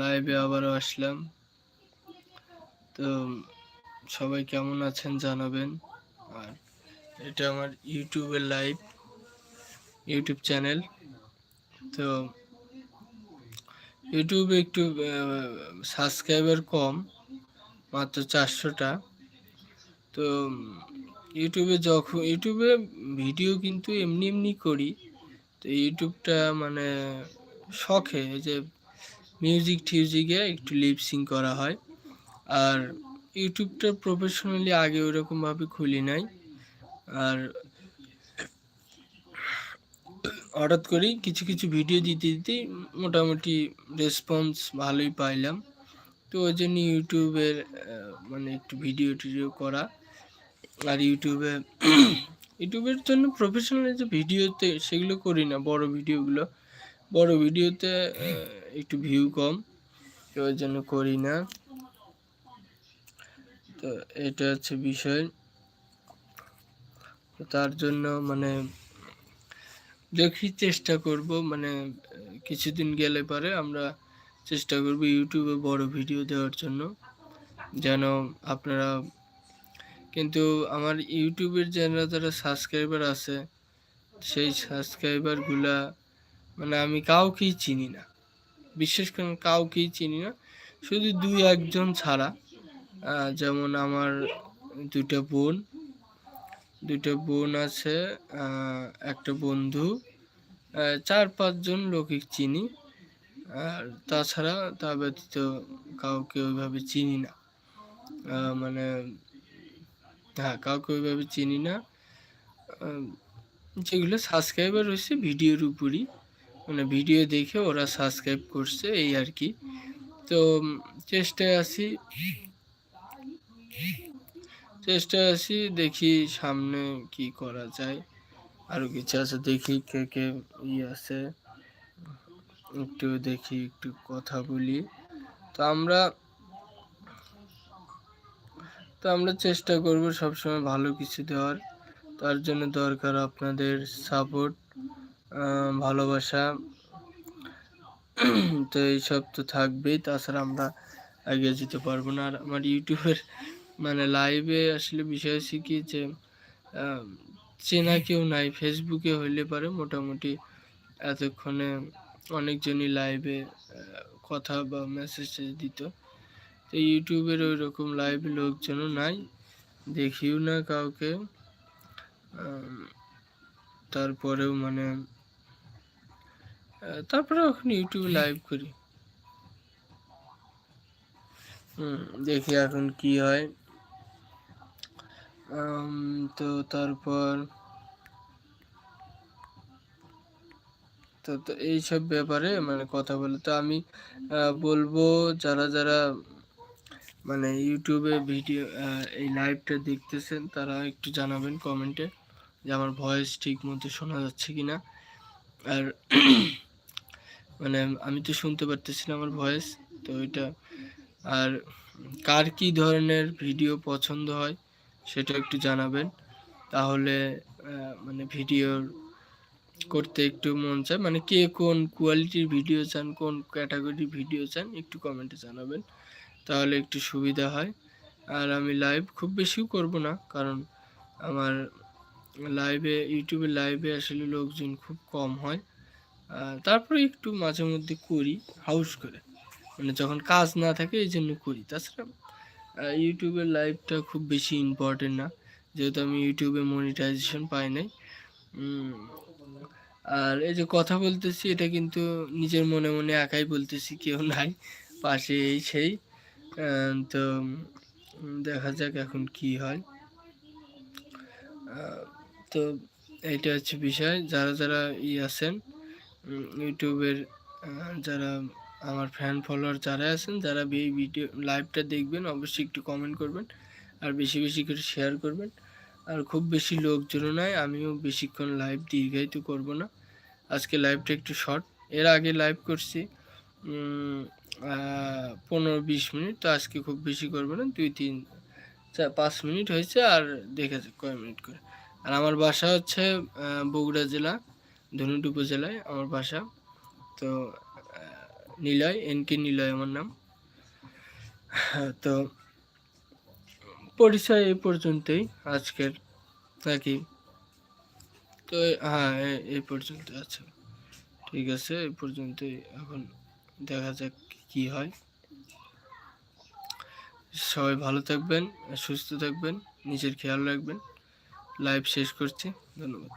লাইভে আবারও আসলাম। তো সবাই কেমন আছেন জানাবেন। আর এটা আমার ইউটিউবের লাইভ ইউটিউব চ্যানেল তো ইউটিউবে একটু সাবস্ক্রাইবার কম, মাত্র চারশোটা। তো ইউটিউবে যখন ইউটিউবে ভিডিও কিন্তু এমনি এমনি করি। তো ইউটিউবটা মানে শখে যে মিউজিক টিউজিকে একটু লিপসিং করা হয়। আর ইউটিউবটা প্রফেশনালি আগে ওরকমভাবে খুলি নাই। আর হঠাৎ করেই কিছু কিছু ভিডিও দিতে দিতে মোটামুটি রেসপন্স ভালোই পাইলাম। তো ওই জন্য ইউটিউবের মানে একটু ভিডিও টিডিও করা। আর ইউটিউবে, ইউটিউবের জন্য প্রফেশনাল যে ভিডিওতে সেগুলো করি না, বড় ভিডিওগুলো বড় ভিডিওতে একটু ভিউ কম। ওই জন্য করি না। তো এটা হচ্ছে বিষয়। তার জন্য মানে দেখি, চেষ্টা করব। মানে কিছুদিন গেলে পরে আমরা চেষ্টা করব ইউটিউবে বড় ভিডিও দেওয়ার জন্য। যেন আপনারা, কিন্তু আমার ইউটিউবের যারা যারা সাবস্ক্রাইবার আছে, সেই সাবস্ক্রাইবারগুলা মানে আমি কাউকেই চিনি না। বিশেষ করে কাউকেই চিনি না। শুধু দুই একজন ছাড়া যেমন আমার দুটা বোন। দুটো বোন আছে একটা বন্ধু চার পাঁচজন লোকই চিনি। আর তাছাড়া তা ব্যতীত কাউকে ওইভাবে চিনি না। মানে হ্যাঁ কাউকে ওইভাবে চিনি না। যেগুলো সাবস্ক্রাইবার রয়েছে, ভিডিওর উপরই। মানে ভিডিও দেখে ওরা সাবস্ক্রাইব করছে, এই আর কি। তো চেষ্টায় আছি। চেষ্টায় আছি, দেখি সামনে কি করা যায়। আরও কিছু আছে, দেখি কে কে ই আছে। একটু দেখি, একটু কথা বলি। তো আমরা তো আমরা চেষ্টা করব সবসময় ভালো কিছু দেওয়ার। তার জন্য দরকার আপনাদের সাপোর্ট ভালোবাসা। তো এইসব তো থাকবেই। তাছাড়া আমরা এগিয়ে যেতে পারব না। আর আমার ইউটিউবের মানে লাইভে আসলে বিষয় কি যে চেনা কেউ নাই। ফেসবুকে হইলে পারে মোটামুটি এতক্ষণে অনেকজনই লাইভে কথা বা মেসেজ দিত। তো ইউটিউবের ওই রকম লাইভ লোকজনও নাই। দেখিও না কাউকে। তারপরেও মানে তারপরে এখন ইউটিউবে লাইভ করি। দেখি এখন কি হয়। তো তারপর তো তো এইসব ব্যাপারে মানে কথা বলে। তো আমি বলব যারা যারা মানে ইউটিউবে ভিডিও এই লাইভটা দেখতেছেন, তারা একটু জানাবেন কমেন্টে যে আমার ভয়েস ঠিক মতো শোনা যাচ্ছে কি না আর মানে আমি তো শুনতে পারতেছি না আমার ভয়েস তো এটা আর কার কি ধরনের ভিডিও পছন্দ হয় সেটা একটু জানাবেন। তাহলে মানে ভিডিওর করতে একটু মন চায়। মানে কে কোন কোয়ালিটির ভিডিও চান, কোন ক্যাটাগরির ভিডিও চান, একটু কমেন্টে জানাবেন। তাহলে একটু সুবিধা হয়। আর আমি লাইভ খুব বেশিও করব না, কারণ আমার লাইভে ইউটিউবে লাইভে আসলে লোকজন খুব কম হয়। তারপরে একটু মাঝে মধ্যে করি হাউস করে। মানে যখন কাজ না থাকে, এই জন্য করি। তাছাড়া ইউটিউবের লাইভটা খুব বেশি ইম্পর্টেন্ট না। যেহেতু আমি ইউটিউবে মনিটাইজেশন পাই নাই। আর এই যে কথা বলতেছি, এটা কিন্তু নিজের মনে মনে একাই বলতেছি, কেউ নাই। পাশে এই সেই। তো দেখা যাক এখন কি হয়। তো এটা হচ্ছে বিষয়। যারা যারা ই আছেন ইউটিউবের যারা আমার ফ্যান ফলোয়ার যারা আছেন, যারা এই ভিডিও লাইভটা দেখবেন, অবশ্যই একটু কমেন্ট করবেন আর বেশি বেশি করে শেয়ার করবেন। আর খুব বেশি লোকজনও নয় আমিও বেশিক্ষণ লাইভ দীর্ঘায়িত করব না। আজকে লাইভটা একটু শর্ট এর আগে লাইভ করছি পনেরো বিশ মিনিট, তো আজকে খুব বেশি করব না, দুই তিন, চার, পাঁচ মিনিট হয়েছে, আর দেখে কয় মিনিট করে। আর আমার বাসা হচ্ছে বগুড়া জেলা। ধনুট উপজেলায়, আমার বাসা। তো নিলয়, এন কে নিলয় আমার নাম। তো, পরিচয় এই পর্যন্তই, আজকের নাকি? তো হ্যাঁ এই পর্যন্ত আচ্ছা ঠিক আছে এই পর্যন্তই, এখন দেখা যাক কি হয়। সবাই ভালো থাকবেন, সুস্থ থাকবেন, নিজের খেয়াল রাখবেন। লাইভ শেষ করছি, ধন্যবাদ।